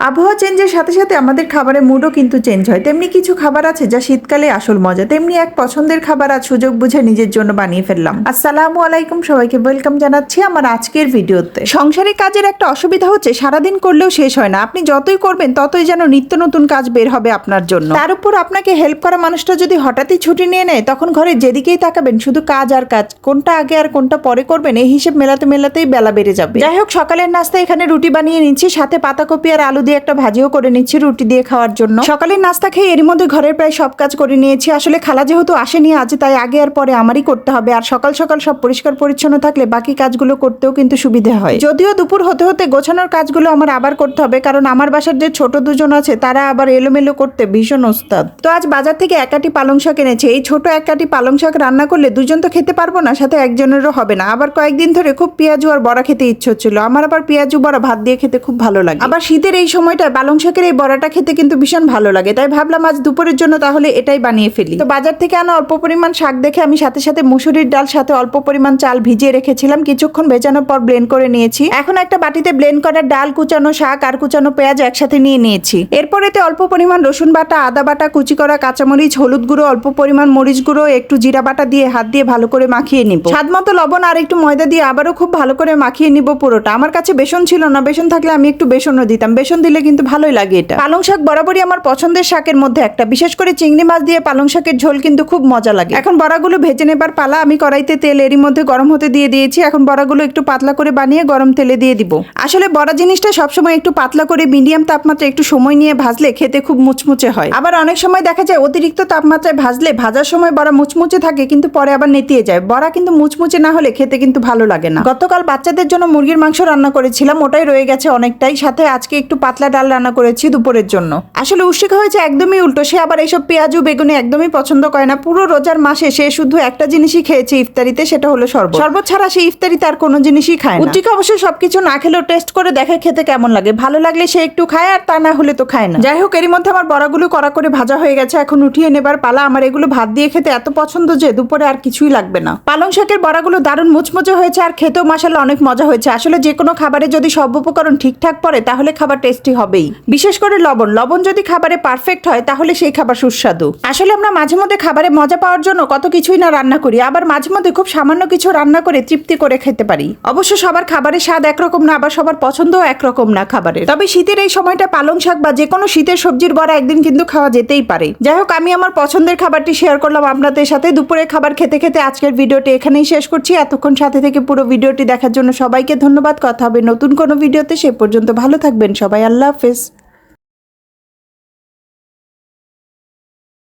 আবহাওয়া চেঞ্জের সাথে সাথে আমাদের খাবারের মুডও কিন্তু চেঞ্জ হয়। তেমনি কিছু খাবার আছে যা শীতকালে আসল মজা। তেমনি এক পছন্দের খাবার আজ সুযোগ বুঝে নিজের জন্য বানিয়ে ফেললাম। আসসালামু আলাইকুম সবাইকে ওয়েলকাম জানাচ্ছি আমার আজকের ভিডিওতে সংসারে কাজের একটা অসুবিধা হচ্ছে, সারাদিন করলেও শেষ হয় না। আপনি যতই করবেন, ততই যেন নিত্য নতুন কাজ বের হবে আপনার জন্য। তার উপর আপনাকে হেল্প করা মানুষটা যদি হঠাৎই ছুটি নিয়ে নেয়, তখন ঘরে যেদিকেই তাকাবেন, শুধু কাজ আর কাজ, কোনটা আগে আর কোনটা পরে করবেন, এই হিসেব মেলাতে মেলাতেই বেলা বেড়ে যাবে। যাই হোক, সকালের নাস্তা এখানে রুটি বানিয়ে নিচ্ছি, সাথে পাতাকপি আর আলু দিয়ে একটা ভাজিও করে নিচ্ছি রুটি দিয়ে খাওয়ার জন্য। সকালের নাস্তা খেয়ে এর মধ্যে ঘরের প্রায় সব কাজ করে নিয়েছি। আসলে খালা যেহেতু আসেনি আজ, তাই আগে আর পরে আমারই করতে হবে। আর সকাল সকাল সব পরিষ্কার পরিচ্ছন্ন থাকলে বাকি কাজগুলো করতেও কিন্তু সুবিধা হয়। যদিও দুপুর হতে হতে গোছানোর কাজগুলো আমার আবার করতে হবে, কারণ আমার বাসার যে ছোট দুজন আছে, তারা আবার এলোমেলো করতে ভীষণ ওস্তাদ। তো আজ বাজার থেকে একাটি পালং শাক এনেছে। এই ছোট একাটি পালং শাক রান্না করলে দুজন তো খেতে পারব না, সাথে একজনেরও হবে না। আবার কয়েকদিন ধরে খুব পেঁয়াজু আর বড়া খেতে ইচ্ছে হচ্ছিল। আমার আবার পেঁয়াজু, বড়া ভাত দিয়ে খেতে খুব ভালো লাগে। আবার শীতের এই সময়টায় পালং শাকের এই বড়াটা খেতে কিন্তু ভীষণ ভালো লাগে। তাই ভাবলাম আজ দুপুরের জন্য তাহলে এটাই বানিয়ে ফেলি। তো বাজার থেকে আনা অল্প পরিমাণ শাক দেখে আমি সাথে সাথে মুসুরির ডাল, সাথে অল্প পরিমাণ চাল ভিজিয়ে রেখেছিলাম। কিছুক্ষণ ভেজানোর পর ব্লেন্ড করে নিয়েছি। এখন একটা বাটিতে ব্লেন্ড করা ডাল, কুচানো শাক আর কুচানো পেঁয়াজ একসাথে নিয়ে নিয়েছি। এরপর এতে অল্প পরিমাণ রসুন বাটা, আদা বাটা, কুচি করা কাঁচামরিচ, হলুদ গুঁড়ো, অল্প পরিমাণ মরিচ গুঁড়ো, একটু জিরা বাটা দিয়ে হাত দিয়ে ভালো করে মাখিয়ে নিব। স্বাদ মতো লবণ আর একটু ময়দা দিয়ে আবারও খুব ভালো করে মাখিয়ে নিব পুরোটা। আমার কাছে বেসন ছিল না, বেসন থাকলে আমি একটু বেসনও দিতাম। বেসন দিলে কিন্তু ভালোই লাগে এটা। পালং শাক বরাবরই আমার পছন্দের শাকের মধ্যে একটা। বিশেষ করে চিংড়ি মাছ দিয়ে পালং শাকের ঝোল কিন্তু খুব মজা লাগে। এখন বড়াগুলো ভেজে নেবার পালা আমি কড়াইতে তেল এরই মধ্যে গরম হতে দিয়ে দিয়েছি। এখন বড়াগুলো একটু পাতলা করে বানিয়ে গরম তেলে দিয়ে দিব। আসলে বড়া জিনিসটা সবসময় একটু পাতলা করে মিডিয়াম তাপমাত্রা একটু সময় নিয়ে ভাজলে খেতে খুব মুচমুচে হয়। আবার অনেক সময় দেখা যায় অতিরিক্ত তাপমাত্রায় ভাজলে ভাজার সময় বড়া মুচমুচে থাকে কিন্তু পরে আবার নেতিয়ে যায়। বড়া কিন্তু মুচমুচে না হলে খেতে কিন্তু ভালো লাগে না। গতকাল বাচ্চাদের জন্য মুরগির মাংস রান্না করেছিলাম, ওটাই রয়ে গেছে অনেকটাই। সাথে আজকে একটু পাতলা ডাল রান্না করেছি দুপুরের জন্য। আসলে উষ্টিকা হয়েছে একদমই উল্টো, সে আবার এইসব পেঁয়াজু, বেগুনি একদমই পছন্দ করে না। পুরো রোজার মাসে সে শুধু একটা জিনিসই খেয়েছে ইফতারিতে, সেটা হলো শরবত। শরবত ছাড়া সে ইফতারিতে আর কোনো জিনিসই খায় উচ্চিকা অবশ্য সবকিছু না খেলেও টেস্ট করে দেখে খেতে কেমন লাগে। ভালো লাগলে সে একটু খায় আর তা না হলে তো খায় না। যাই হোক, এরই মধ্যে আমার বড়াগুলো কড়া করে ভাজা হয়ে গেছে। এখন উঠিয়ে নেবার পালা। আমার এগুলো ভাত দিয়ে খেতে এত পছন্দ যে দুপুরে আর কিছুই লাগবে না। পালং শাকের বড়াগুলো দারুণ মুচমুচে হয়েছে আর খেতেও মাসাল্লাহ অনেক মজা হয়েছে। আসলে যে কোনো খাবারে যদি সব উপকরণ ঠিকঠাক পড়ে, তাহলে খাবার টেস্টি হবেই। বিশেষ করে লবণ। লবণ যদি খাবারে পারফেক্ট হয়, তাহলে সেই খাবার সুস্বাদু। আসলে আমরা মাঝে মধ্যে খাবারে মজা পাওয়ার জন্য কত কিছুই না রান্না করি, আবার মাঝে মধ্যে খুব সামান্য কিছু রান্না করে তৃপ্তি করে খেতে পারি। অবশ্য সবার খাবারের স্বাদ একরকম না, আবার সবার পছন্দও একরকম না খাবারের। তবে শীতের এই সময়টা পালং শাক বা যে কোনো শীতের সবজির বড়া একদিন কিন্তু খাওয়া যেতেই পারে। যাই হোক, আমি আমার পছন্দের খাবারটি শেয়ার করলাম আপনাদের সাথে। দুপুরে খাবার খেতে খেতে আজকের ভিডিওটি এখানেই শেষ করছি। এতক্ষণ সাথে থেকে পুরো ভিডিওটি দেখার জন্য সবাইকে ধন্যবাদ। কথা হবে নতুন কোনো ভিডিওতে। সে পর্যন্ত ভালো থাকবেন সবাই। আল্লাহ হাফেজ।